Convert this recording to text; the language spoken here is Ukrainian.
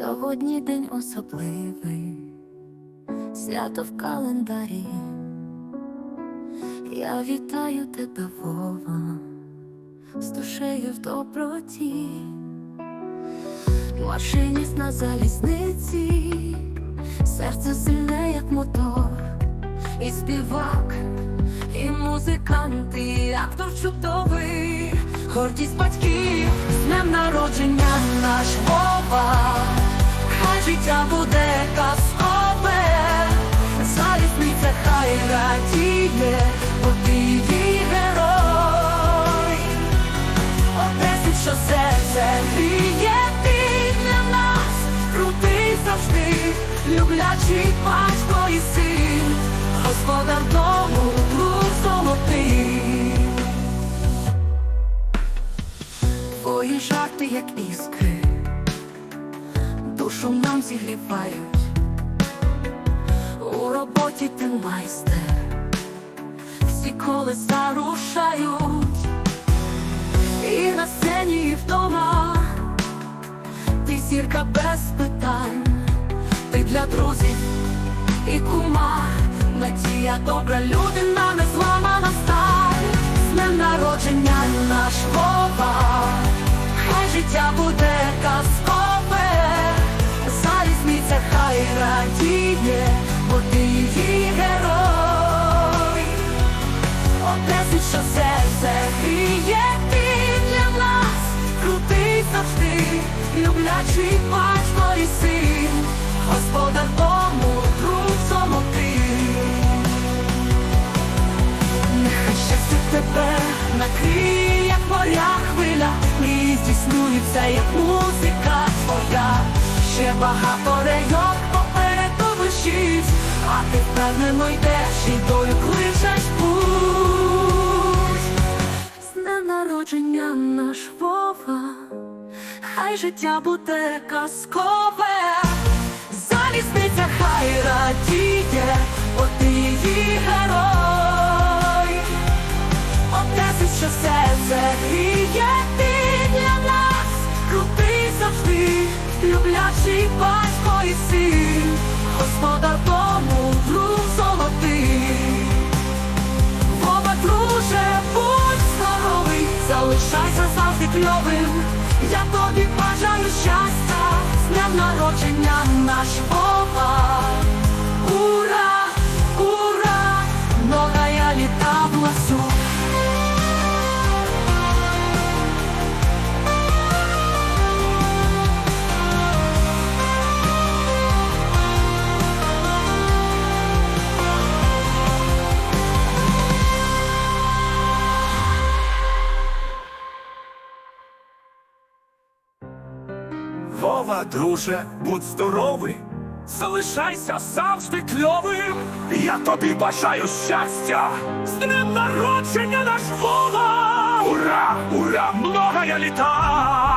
Сьогодні день особливий, свято в календарі. Я вітаю тебе, Вова, з душею в доброті, машиніст на залізниці, серце сильне, як мотор, і співак, і музикант, і актор чудовий, гордість батьків, з днем народження наш Вова, хай душу нам зігрівають, у роботі ти майстер, всі колеса рушають, і на сцені, і вдома, ти зірка без питань, ти для друзів і кума, надія добра людина не зламана Одесить, що серце гріє, ти для нас, крутий завжди, люблячий батько і син, господар дому, друг золотий. Нехай щастя тебе накриє, як моря хвиля, і здійснується, як музика твоя. Ще багато рейок попереду вишить, а ти впевнено йдеш і долю кличеш життя буде казкове, залізниця хай радіє, бо ти її герой. Одесить, що серце гріє, ти для нас, крутий завжди, люблячий батько і син, господар дому, друг золотий. Вова, друже, будь здоровий, залишайся завжди кльовим. Я тобі бажаю щастя, з днем народження наш Вова. Вова, друже, будь здоровий, залишайся завжди кльовим. Я тобі бажаю щастя, з днем народження наш Вова! Ура, ура, многая літа!